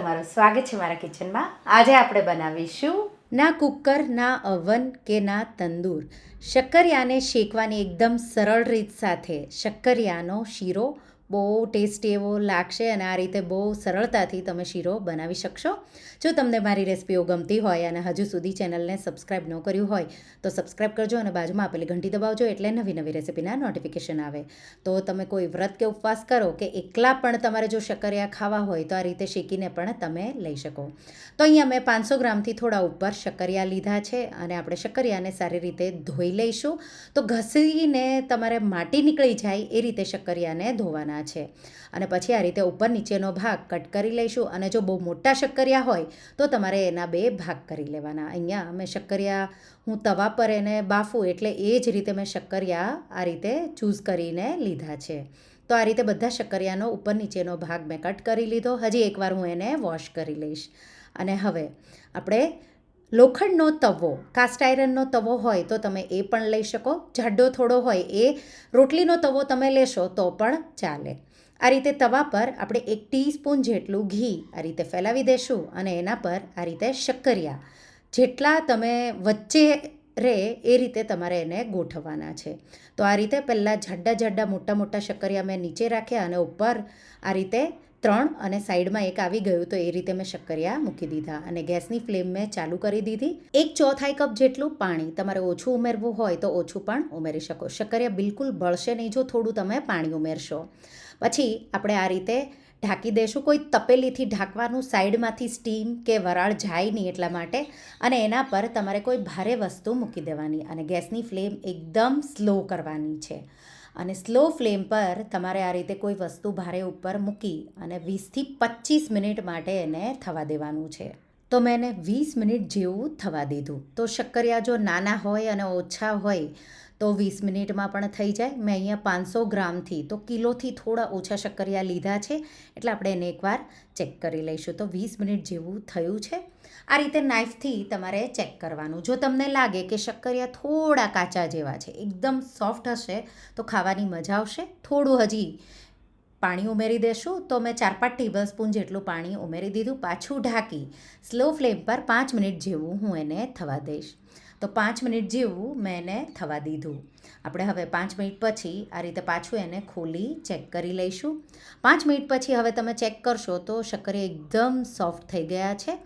તમારું સ્વાગત છે મારા કિચનમાં. આજે આપણે બનાવીશું ના કુકર, ના અવન કે ના તંદૂર. શક્કરિયાને શેકવાની એકદમ સરળ રીત સાથે શક્કરિયાનો શીરો બહુ ટેસ્ટી એવો લાગશે અને આ રીતે બહુ સરળતાથી તમે શીરો બનાવી શકશો. જો તમને મારી રેસિપીઓ ગમતી હોય અને હજુ સુધી ચેનલને સબસ્ક્રાઈબ ન કર્યું હોય, તો સબસ્ક્રાઈબ કરજો અને બાજુમાં આપેલી ઘંટી દબાવજો એટલે નવી નવી રેસિપીના નોટિફિકેશન આવે. તો તમે કોઈ વ્રત કે ઉપવાસ કરો કે એકલા પણ તમારે જો શક્કરિયા ખાવા હોય, તો આ રીતે શેકીને પણ તમે લઈ શકો. તો અહીંયા મેં પાંચસો ગ્રામથી થોડા ઉપર શક્કરિયા લીધા છે અને આપણે શક્કરિયાને સારી રીતે ધોઈ લઈશું. તો ઘસીને તમારે માટી નીકળી જાય એ રીતે શક્કરિયાને ધોવાના છે. અને પછી આ રીતે ઉપર નીચેનો ભાગ કટ કરી લઈશું અને જો બહુ મોટા શક્કરિયા હોય તો તમારે એના બે ભાગ કરી લેવાના. અહીંયા મેં શક્કરિયા હું તવા પર એને બાફું એટલે એ જ રીતે મેં શક્કરિયા આ રીતે ચૂઝ કરીને લીધા છે. તો આ રીતે બધા શક્કરિયાનો ઉપર નીચેનો ભાગ મેં કટ કરી લીધો. હજી એકવાર હું એને વોશ કરી લઈશ. અને હવે આપણે લોખંડનો તવો કાસ્ટ આયરનનો તવો હોય તો તમે એ પણ લઈ શકો. જાડો થોડો હોય એ રોટલીનો તવો તમે લેશો તો પણ ચાલે. આ રીતે તવા પર આપણે એક ટીસ્પૂન જેટલું ઘી આ રીતે ફેલાવી દેશું અને એના પર આ રીતે શક્કરિયા. જેટલા તમે વચ્ચે રહે એ રીતે તમારે એને ગોઠવવાના છે. તો આ રીતે પહેલાં જાડા જાડા મોટા મોટા શક્કરિયા મેં નીચે રાખ્યા અને ઉપર આ રીતે ત્રણ અને સાઈડમાં એક આવી ગયું તો એ રીતે મેં શક્કરિયા મૂકી દીધા અને ગેસની ફ્લેમ મેં ચાલુ કરી દીધી. એક ચોથાઈ કપ જેટલું પાણી તમારે ઓછું ઉમેરવું હોય તો ઓછું પણ ઉમેરી શકો. શક્કરિયા બિલકુલ બળશે નહીં જો થોડું તમે પાણી ઉમેરશો. પછી આપણે આ રીતે ઢાંકી દઈશું કોઈ તપેલીથી ઢાંકવાનું સાઈડમાંથી સ્ટીમ કે વરાળ જાય નહીં એટલા માટે અને એના પર તમારે કોઈ ભારે વસ્તુ મૂકી દેવાની અને ગેસની ફ્લેમ એકદમ સ્લો કરવાની છે. અને સ્લો ફ્લેમ પર તમારે આ રીતે કોઈ વસ્તુ ભારે ઉપર મૂકી અને વીસથી પચીસ મિનિટ માટે એને થવા દેવાનું છે. તો મેં એને વીસ મિનિટ જેવું થવા દીધું. તો શક્કરિયા જો નાના હોય અને ઓછા હોય તો વીસ મિનિટમાં પણ થઈ જાય. મેં અહીંયા પાંચસો ગ્રામથી, તો કિલોથી થોડા ઓછા શક્કરિયા લીધા છે. એટલે આપણે એને એકવાર ચેક કરી લઈશું. તો વીસ મિનિટ જેવું થયું છે. આ રીતે નાઇફથી તમારે ચેક કરવાનું. જો તમને લાગે કે શક્કરિયા થોડા કાચા જેવા છે, એકદમ સોફ્ટ હશે, તો ખાવાની મજા આવશે. થોડું હજી પાણી ઉમેરી દેશું. તો મેં ચાર પાંચ ટેબલ સ્પૂન જેટલું પાણી ઉમેરી દીધું. પાછું ઢાંકી સ્લો ફ્લેમ પર પાંચ મિનિટ જેવું હું એને થવા દઈશ. તો પાંચ મિનિટ જેવું મેં એને થવા દીધું. આપણે હવે પાંચ મિનિટ પછી આ રીતે પાછું એને ખોલી ચેક કરી લઈશું. પાંચ મિનિટ પછી હવે તમે ચેક કરશો તો શક્કરે એકદમ સોફ્ટ થઈ ગયા છે.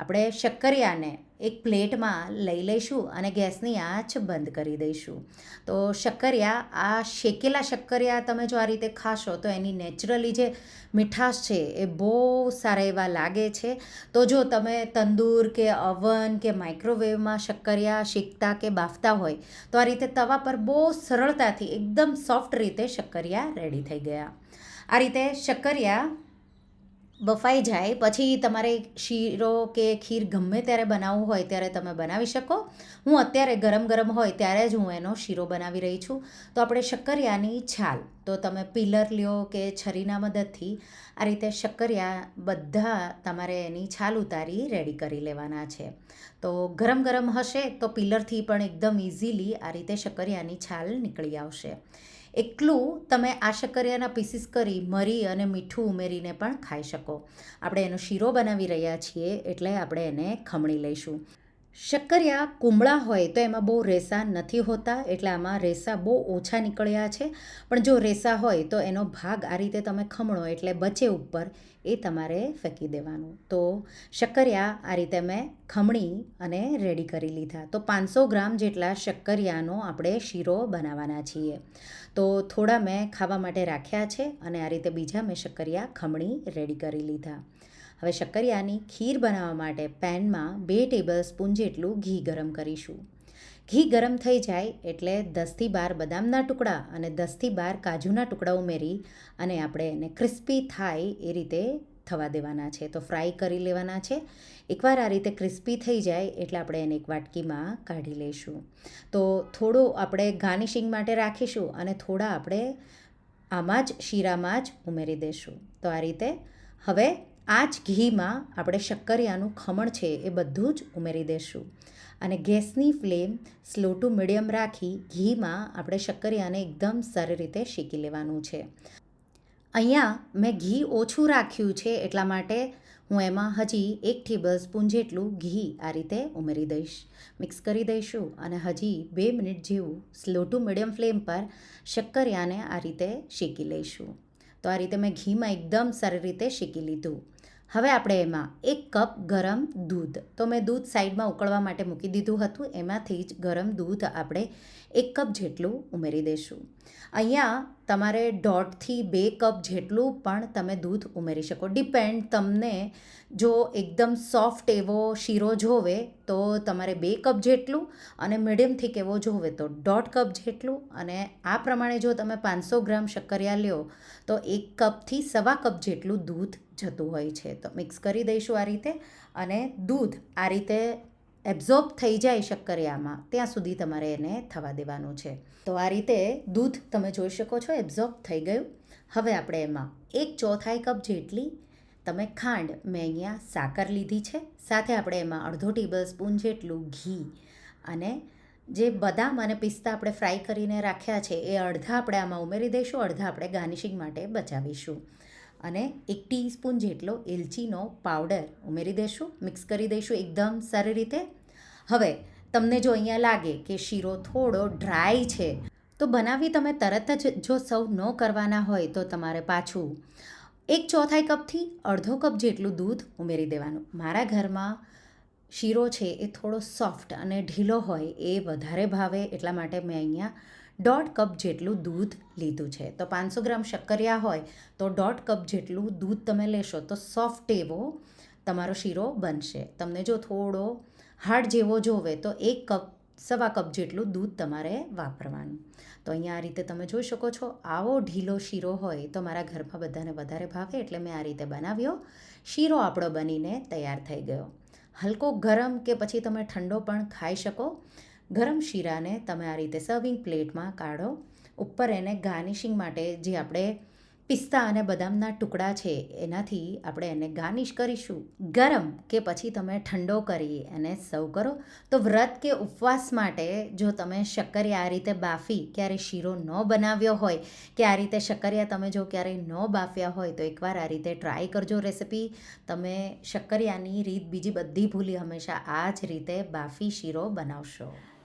આપણે શક્કરિયાને એક પ્લેટમાં લઈ લઈશું અને ગેસની આંચ બંધ કરી દઈશું. તો શક્કરિયા, આ શેકેલા શક્કરિયા તમે જો આ રીતે ખાશો તો એની નેચરલી જે મીઠાશ છે એ બહુ સારા એવા લાગે છે. તો જો તમે તંદૂર કે અવન કે માઇક્રોવેવમાં શક્કરિયા શેકતા કે બાફતા હોય તો આ રીતે તવા પર બહુ સરળતાથી એકદમ સોફ્ટ રીતે શક્કરિયા રેડી થઈ ગયા. આ રીતે શક્કરિયા બફાઈ જાય, પછી તમારે શીરો કે ખીર ગમે ત્યારે બનાવવું હોય ત્યારે તમે બનાવી શકો. હું અત્યારે ગરમ ગરમ હોય ત્યારે જ હું એનો શીરો બનાવી રહી છું. તો આપણે શક્કરિયાની છાલ. તો તમે પિલર લ્યો કે છરીના મદદથી, આ રીતે શક્કરિયા બધા તમારે એની છાલ ઉતારી રેડી કરી લેવાના છે. તો ગરમ ગરમ હશે તો પિલરથી પણ એકદમ ઇઝીલી આ રીતે શક્કરિયાની છાલ નીકળી આવશે. એટલું તમે આ શક્કરિયાના પીસીસ કરી મરી અને મીઠું ઉમેરીને પણ ખાઈ શકો. આપણે એનો શીરો બનાવી રહ્યા છીએ એટલે આપણે એને ખમણી લઈશું. શક્કરિયા કુમળા હોય તો એમાં બહુ રેસા નથી હોતા, એટલે આમાં રેસા બહુ ઓછા નીકળ્યા છે. પણ જો રેસા હોય તો એનો ભાગ આ રીતે તમે ખમણો એટલે બચે ઉપર એ તમારે ફેંકી દેવાનું. તો શક્કરિયા આ રીતે મેં ખમણી અને રેડી કરી લીધા. તો પાંચસો ગ્રામ જેટલા શક્કરિયાનો આપણે શીરો બનાવવાના છીએ. તો થોડા મેં ખાવા માટે રાખ્યા છે અને આ રીતે બીજા મેં શક્કરિયા ખમણી રેડી કરી લીધા. હવે શક્કરિયાની ખીર બનાવવા માટે પેનમાં બે ટેબલ સ્પૂન જેટલું ઘી ગરમ કરીશું. ઘી ગરમ થઈ જાય એટલે દસથી બાર બદામના ટુકડા અને દસથી બાર કાજુના ટુકડા ઉમેરી અને આપણે એને ક્રિસ્પી થાય એ રીતે થવા દેવાના છે. તો ફ્રાય કરી લેવાના છે. એકવાર આ રીતે ક્રિસ્પી થઈ જાય એટલે આપણે એને એક વાટકીમાં કાઢી લઈશું. તો થોડું આપણે ગાર્નિશિંગ માટે રાખીશું અને થોડા આપણે આમાં જ શીરામાં જ ઉમેરી દઈશું તો આ રીતે હવે આ જ ઘીમાં આપણે શક્કરિયાનું ખમણ છે એ બધું જ ઉમેરી દઈશું અને ગેસની ફ્લેમ સ્લો ટુ મીડિયમ રાખી ઘીમાં આપણે શક્કરિયાને એકદમ સારી રીતે શેકી લેવાનું છે. અહીંયા મેં ઘી ઓછું રાખ્યું છે એટલા માટે હું એમાં હજી એક ટેબલ સ્પૂન જેટલું ઘી આ રીતે ઉમેરી દઈશ. મિક્સ કરી દઈશું અને હજી બે મિનિટ જેવું સ્લો ટુ મીડિયમ ફ્લેમ પર શક્કરિયાને આ રીતે શેકી લઈશું. તો આ રીતે મેં ઘીમાં એકદમ સારી રીતે શેકી લીધું. હવે આપણે એમાં એક કપ ગરમ દૂધ. તો મેં દૂધ સાઈડમાં ઉકળવા માટે મૂકી દીધું હતું. એમાંથી જ ગરમ દૂધ આપણે એક કપ જેટલું ઉમેરી દઈશું. અહીંયા તમારે દોઢથી બે કપ જેટલું પણ તમે દૂધ ઉમેરી શકો. ડિપેન્ડ તમને જો એકદમ સોફ્ટ એવો શીરો જોવે તો તમારે બે કપ જેટલું અને મીડિયમ થીક એવો જોવે તો દોઢ કપ જેટલું. અને આ પ્રમાણે જો તમે પાંચસો ગ્રામ શક્કરિયા લ્યો તો એક કપથી સવા કપ જેટલું દૂધ જતું હોય છે. તો મિક્સ કરી દઈશું આ રીતે અને દૂધ આ રીતે એબ્ઝોર્બ થઈ જાય શક્કરિયામાં, ત્યાં સુધી તમારે એને થવા દેવાનું છે. તો આ રીતે દૂધ તમે જોઈ શકો છો એબ્ઝોર્બ થઈ ગયું. હવે આપણે એમાં એક ચોથાઈ કપ જેટલી તમે ખાંડ મેં અહીંયા સાકર લીધી છે. સાથે આપણે એમાં અડધો ટેબલ સ્પૂન જેટલું ઘી અને જે બદામ અને પિસ્તા આપણે ફ્રાય કરીને રાખ્યા છે, એ અડધા આપણે આમાં ઉમેરી દઈશું, અડધા આપણે ગાર્નિશિંગ માટે બચાવીશું. અને એક ટીસ્પૂન જેટલો એલચીનો પાવડર ઉમેરી દઈશું મિક્સ કરી દઈશું એકદમ સારી રીતે. હવે, તમને જો અહીંયા લાગે કે શીરો થોડો ડ્રાય છે, તો બનાવી તમે તરત જ જો સર્વ ન કરવાના હોય તો તમારે પાછું એક ચોથાઈ કપથી અડધો કપ જેટલું દૂધ ઉમેરી દેવાનું. મારા ઘરમાં શીરો છે એ થોડો સોફ્ટ અને ઢીલો હોય એ વધારે ભાવે, એટલા માટે મેં અહીંયા દોઢ કપ જેટલું દૂધ લીધું છે. તો પાંચસો ગ્રામ શક્કરિયા હોય તો દોઢ કપ જેટલું દૂધ તમે લેશો તો સોફ્ટ એવો તમારો શીરો બનશે. તમને જો થોડો હાર્ડ જેવો જોવે તો એક કપ, સવા કપ જેટલું દૂધ તમારે વાપરવાનું. તો અહીંયા આ રીતે તમે જોઈ શકો છો, આવો ઢીલો શીરો હોય તો મારા ઘરમાં બધાને વધારે ભાવે એટલે મેં આ રીતે બનાવ્યો. શીરો આપણો બનીને તૈયાર થઈ ગયો. હલકો ગરમ કે પછી તમે ઠંડો પણ ખાઈ શકો. ગરમ શીરાને તમે આ રીતે સર્વિંગ પ્લેટમાં કાઢો. ઉપર એને ગાર્નિશિંગ માટે જે આપણે પિસ્તા અને બદામના ટુકડા છે, એનાથી આપણે એને ગાર્નિશ કરીશું. ગરમ કે પછી તમે ઠંડો કરી અને સર્વ કરો. તો વ્રત કે ઉપવાસ માટે જો તમે શક્કરિયા આ રીતે બાફી ક્યારે શીરો ન બનાવ્યો હોય, કે આ રીતે શક્કરિયા તમે જો ક્યારેય ન બાફ્યા હોય, તો એકવાર આ રીતે ટ્રાય કરજો રેસિપી તમે શક્કરિયાની રીત બીજી બધી ભૂલી હંમેશા આ જ રીતે બાફી શીરો બનાવશો.